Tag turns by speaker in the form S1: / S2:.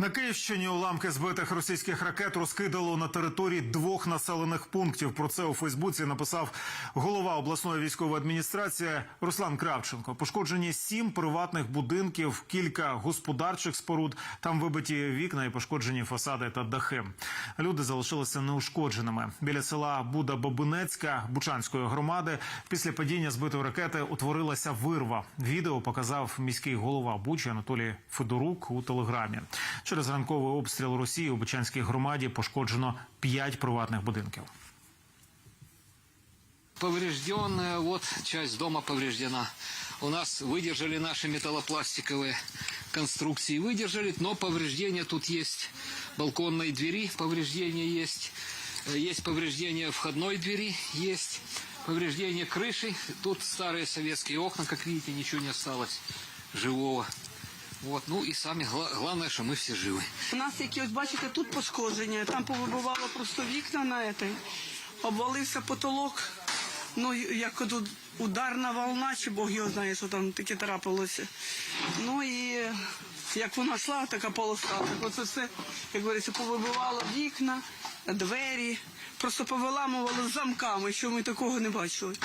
S1: На Київщині уламки збитих російських ракет розкидало на території двох населених пунктів. Про це у Фейсбуці написав голова обласної військової адміністрації Руслан Кравченко. Пошкоджені сім приватних будинків, кілька господарчих споруд. Там вибиті вікна і пошкоджені фасади та дахи. Люди залишилися неушкодженими. Біля села Буда Бобинецька Бучанської громади після падіння збитої ракети утворилася вирва. Відео показав міський голова Бучі Анатолій Федорук у телеграмі. Через ранковий обстріл Росії у Бучанській громаді пошкоджено п'ять приватних будинків.
S2: поврежденная, вот часть дома повреждена. У нас выдержали наши металлопластиковые конструкции, выдержали, но повреждения тут есть. Балконной двери повреждения есть, Э, есть повреждения входной двери, есть повреждения крыши. Тут старые советские окна, как видите, ничего не осталось живого. Вот, ну и сами, гла- главное, что мы все живы.
S3: У нас які, ось бачите, тут пошкодження, там повибивало просто вікна на этой, обвалився потолок. Ну, як тут ударна волна, чи Бог його знає, що там таке трапилося. Ну і як вона йшла, така полоса, так оце все, як говориться, повибивало вікна, двері, просто повиламували з замками, що ми такого не бачили.